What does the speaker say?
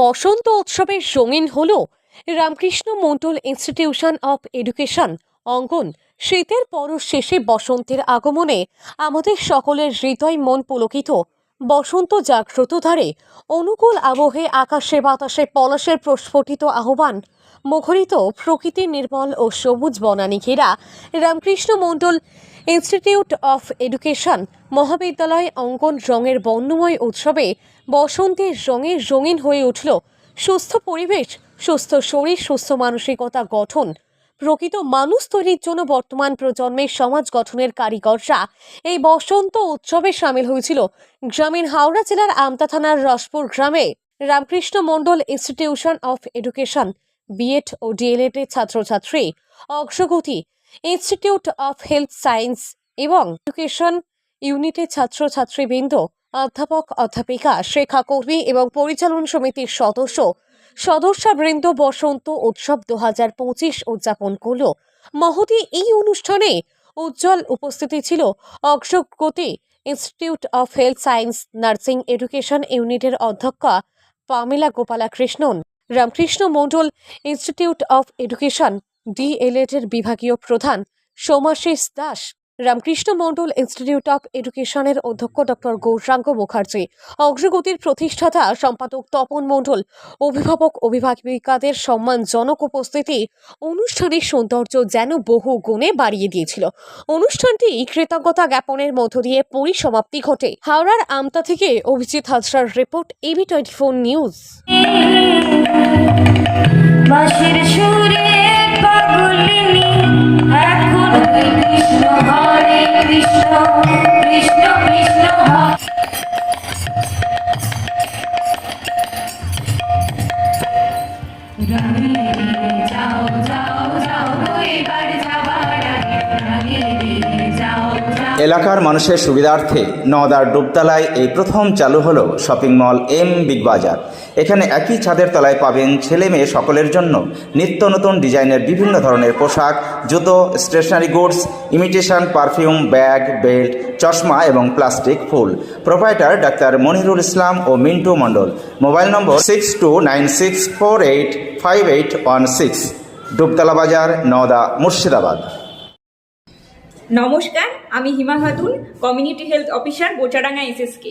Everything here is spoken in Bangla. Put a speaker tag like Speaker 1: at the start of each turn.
Speaker 1: বসন্ত উৎসবের রঙিন হল Ramakrishna Mondal institution of education অঙ্গন। শীতের পরশ শেষে বসন্তের আগমনে আমাদের সকলের হৃদয় মন পুলকিত। বসন্ত জাগ্রত ধারে অনুকূল আবহে আকাশে বাতাসে পলাশের প্রস্ফুটিত আহ্বান। মুখরিত প্রকৃতির নির্মল ও সবুজ বনানী ঘেরা Ramakrishna Mondal institute of education মহাবিদ্যালয় অঙ্কন রঙের বর্ণময় উৎসবে বসন্তের রঙে রঙিন হয়ে উঠল। সুস্থ পরিবেশ, সুস্থ শরীর, সুস্থ মানসিকতা গঠন। প্রকৃত মানুষ তৈরির জন্য বর্তমান প্রজন্মের সমাজ গঠনের কারিগররা এই বসন্ত উৎসবে সামিল হয়েছিল। গ্রামীণ হাওড়া জেলার আমতা থানার রসপুর গ্রামে Ramakrishna Mondal institution of education B Ed O D.El.Ed এর ছাত্রছাত্রী। Agragati institute of health science এবং এডুকেশন ইউনিটের ছাত্রছাত্রীবৃন্দ, অধ্যাপক, অধ্যাপিকা শিক্ষাকর্মী এবং পরিচালন সমিতির সদস্য, সদস্যবৃন্দ বসন্ত উৎসব দু হাজার পঁচিশ উদযাপন করল। মহতি এই অনুষ্ঠানে উজ্জ্বল উপস্থিতি ছিল Agragati institute of health science nursing education ইউনিটের অধ্যক্ষা Pamela Gopala Krishnan Ramakrishna Mondal institute of education D El Ed এর বিভাগীয় প্রধান সোমাশিস দাস, রামকৃষ্ণ মণ্ডল ইনস্টিটিউট অফ এডুকেশনের অধ্যক্ষ ডক্টর গৌরাঙ্গ মুখার্জি, অগ্রগতির প্রতিষ্ঠাতা সম্পাদক তপন মণ্ডল, অভিভাবক অভিভাবিকাদের সম্মানজনক উপস্থিতি অনুষ্ঠানের সৌন্দর্য যেন বহু গুণে বাড়িয়ে দিয়েছিল। অনুষ্ঠানটি কৃতজ্ঞতা জ্ঞাপনের মধ্য দিয়ে পরিসমাপ্তি ঘটে। হাওড়ার আমতা থেকে Abhijit হাজরার report AB twenty four news.
Speaker 2: এলাকার মানুষের সুবিধার্থে নওদার ডুবতলায় এই প্রথম চালু হলো শপিং মল এম বিগ বাজার। এখানে একই ছাদের তলায় পাবেন ছেলে মেয়ে সকলের জন্য। নিত্য নতুন ডিজাইনের বিভিন্ন ধরনের পোশাক, জুতো stationery goods imitation perfume bag belt চশমা এবং প্লাস্টিক ফুল। প্রোপাইটার ডাক্তার মনিরুল ইসলাম ও Mintu Mondal. Mobile number six two nine six four eight five eight one six Dubtala বাজার, নওদা, মুর্শিদাবাদ।
Speaker 3: নমস্কার, আমি Hima Khatun community health officer Bochadanga SSK